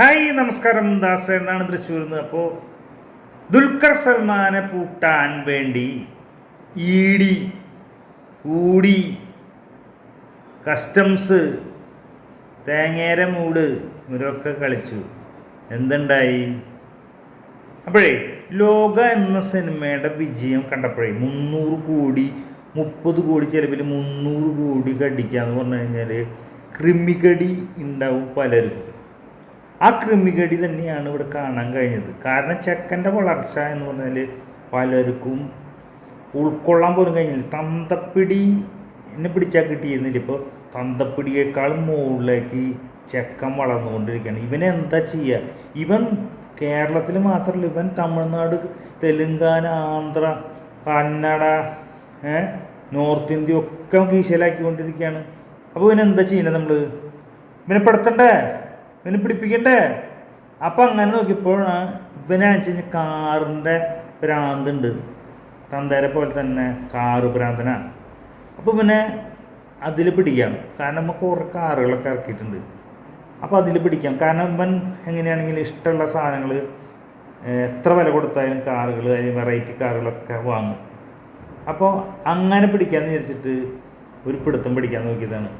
Hi നമസ്കാരം. ദാസേനാണ് തൃശ്ശൂരിൽ നിന്ന് അപ്പോൾ ദുൽഖർ സൽമാനെ പൂട്ടാൻ വേണ്ടി ഇ ഡി കൂടി കസ്റ്റംസ് തേങ്ങേര മൂട് ഇവരൊക്കെ കളിച്ചു. എന്തുണ്ടായി? അപ്പോഴേ ലോക എന്ന സിനിമയുടെ വിജയം കണ്ടപ്പോഴേ മുന്നൂറ് കോടി മുപ്പത് കോടി ചിലവിൽ മുന്നൂറ് കോടി കടിക്കുക എന്ന് പറഞ്ഞു കഴിഞ്ഞാൽ ക്രിമികടി ഉണ്ടാവും പലർക്കും. ആ ക്രിമികടി തന്നെയാണ് ഇവിടെ കാണാൻ കഴിഞ്ഞത്. കാരണം ചെക്കന്റെ വളർച്ച എന്ന് പറഞ്ഞാൽ പലർക്കും ഉൾക്കൊള്ളാൻ പോലും കഴിഞ്ഞില്ല. തന്തപ്പിടി എന്നെ പിടിച്ചാൽ കിട്ടിയിരുന്നില്ല. ഇപ്പോൾ തന്തപ്പിടിയേക്കാളും മുകളിലേക്ക് ചെക്കൻ വളർന്നുകൊണ്ടിരിക്കുകയാണ്. ഇവൻ എന്താ ചെയ്യുക ഇവൻ കേരളത്തിൽ മാത്രമല്ല ഇവൻ തമിഴ്നാട് തെലുങ്കാന ആന്ധ്ര കന്നഡ നോർത്ത് ഇന്ത്യ ഒക്കെ കീശയിലാക്കിക്കൊണ്ടിരിക്കുകയാണ്. അപ്പോൾ ഇവനെന്താ ചെയ്യുന്നത് നമ്മൾ ഇവനെ പെടുത്തണ്ടേ? ഇവനെ പിടിപ്പിക്കണ്ടേ അപ്പം അങ്ങനെ നോക്കിയപ്പോഴാണ് ഇവനെ വെച്ച് കാറിന്റെ ഭ്രാന്തുണ്ട്. തന്തേരെ പോലെ തന്നെ കാറ് ഭ്രാന്തനാണ് അപ്പോൾ പിന്നെ അതിൽ പിടിക്കാം. കാരണം നമുക്ക് കുറേ കാറുകളൊക്കെ ഇറക്കിയിട്ടുണ്ട്. അപ്പോൾ അതിൽ പിടിക്കാം. കാരണം ഇവൻ എങ്ങനെയാണെങ്കിലും ഇഷ്ടമുള്ള സാധനങ്ങൾ എത്ര വില കൊടുത്താലും കാറുകൾ അല്ലെങ്കിൽ വെറൈറ്റി കാറുകളൊക്കെ വാങ്ങും. അപ്പോൾ അങ്ങനെ പിടിക്കാമെന്ന് വിചാരിച്ചിട്ട് ഒരു പിടുത്തം പിടിക്കാൻ നോക്കിയതാണ്.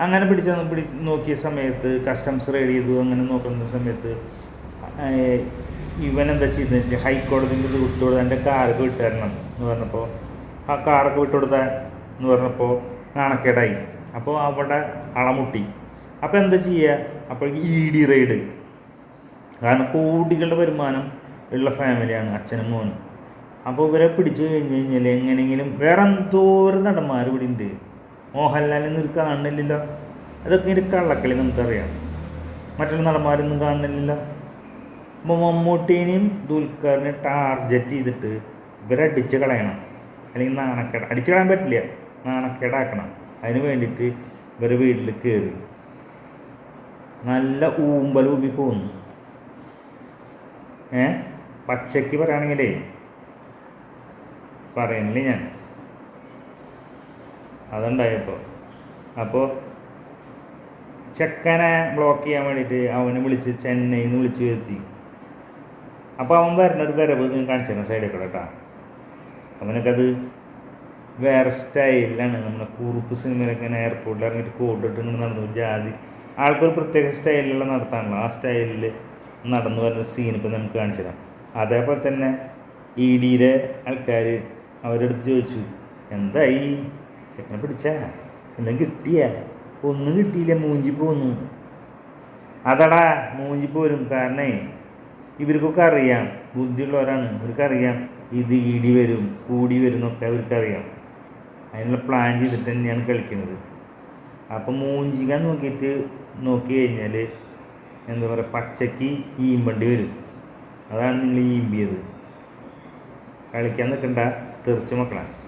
അങ്ങനെ പിടിച്ച പിടി നോക്കിയ സമയത്ത് കസ്റ്റംസ് റെയ്ഡ് ചെയ്തു അങ്ങനെ നോക്കുന്ന സമയത്ത് ഇവൻ എന്താ ചെയ്തെന്ന് വെച്ചാൽ ഹൈക്കോടതിന്റെ ഇത് വിട്ടുകൊടുത്ത എന്റെ കാർക്ക് വിട്ടുതരണം എന്ന് പറഞ്ഞപ്പോൾ ആ കാർക്ക് വിട്ടുകൊടുത്ത എന്ന് പറഞ്ഞപ്പോൾ നാണക്കേടായി. അപ്പോൾ അവിടെ അളമുട്ടി. അപ്പോൾ എന്താ ചെയ്യുക അപ്പോൾ ഇ ഡി റെയ്ഡ് കാരണം കോടികളുടെ വരുമാനം ഉള്ള ഫാമിലിയാണ് അച്ഛനും മോനും. അപ്പോൾ ഇവരെ പിടിച്ചു കഴിഞ്ഞ് കഴിഞ്ഞാൽ എങ്ങനെയെങ്കിലും വേറെ എന്തോരം നടന്മാർ ഇവിടെ ഉണ്ട് മോഹൻലാലിനൊന്നും ഒരു കാണുന്നില്ലല്ലോ. അതൊക്കെ ഒരു കള്ളക്കളി നമുക്കറിയാം. മറ്റുള്ള നടന്മാരൊന്നും കാണുന്നില്ലല്ലോ. അപ്പോൾ മമ്മൂട്ടീനെയും ദുൽഖറിനെ ടാർജറ്റ് ചെയ്തിട്ട് ഇവരെ അടിച്ച് കളയണം. അല്ലെങ്കിൽ നാണക്കേട് അടിച്ച് കളയാൻ പറ്റില്ല. നാണക്കേടാക്കണം. അതിന് വേണ്ടിയിട്ട് ഇവരെ വീട്ടിൽ കയറി നല്ല ഊമ്പൽ ഊമ്പി പോകുന്നു ഏ? പച്ചയ്ക്ക് പറയുകയാണെങ്കിലേ പറയണില്ലേ ഞാൻ. അതുണ്ടായപ്പോൾ അപ്പോൾ ചെക്കനെ ബ്ലോക്ക് ചെയ്യാൻ വേണ്ടിയിട്ട് അവനെ വിളിച്ച് ചെന്നൈയിൽ നിന്ന് വിളിച്ച് വരുത്തി. അപ്പോൾ അവൻ വരുന്ന ഒരു വരവ് നിങ്ങൾ കാണിച്ചു തരാം സൈഡിൽ കൂടെ കേട്ടോ. അവനൊക്കത് വേറെ സ്റ്റൈലാണ് നമ്മുടെ കുറുപ്പ് സിനിമയിലൊക്കെ ഇങ്ങനെ എയർപോർട്ടിൽ ഇറങ്ങിയിട്ട് കോട്ടിട്ട് ഇങ്ങനെ നടന്നു ജാതി. ആൾക്കൊരു പ്രത്യേക സ്റ്റൈലിലുള്ള നടത്താണല്ലോ ആ സ്റ്റൈലിൽ നടന്നു വരുന്ന സീൻ ഇപ്പം നമുക്ക് കാണിച്ചു തരാം. അതേപോലെ തന്നെ ഇ ഡിയിലെ ആൾക്കാർ അവരെടുത്ത് ചോദിച്ചു എന്തായി? ചെക്കനെ പിടിച്ചാ? എല്ലാം കിട്ടിയ? ഒന്നും കിട്ടിയില്ല മൂഞ്ചി പോന്നു അതടാ മൂഞ്ചി പോരും കാരണേ ഇവർക്കൊക്കെ അറിയാം. ബുദ്ധിയുള്ളവരാണ് ഇവർക്കറിയാം ഇത് ഇടി വരും കൂടി വരും എന്നൊക്കെ അവർക്കറിയാം. അതിനുള്ള പ്ലാൻ ചെയ്തിട്ട് തന്നെയാണ് കളിക്കുന്നത് അപ്പം മൂഞ്ചിക്കാൻ നോക്കിയിട്ട് നോക്കി കഴിഞ്ഞാൽ എന്താ പറയുക പച്ചക്ക് ഈമ്പണ്ടി വരും. അതാണ് നിങ്ങൾ ഈമ്പിയത്. കളിക്കാൻ നിൽക്കണ്ട തെറിച്ച മക്കളാണ്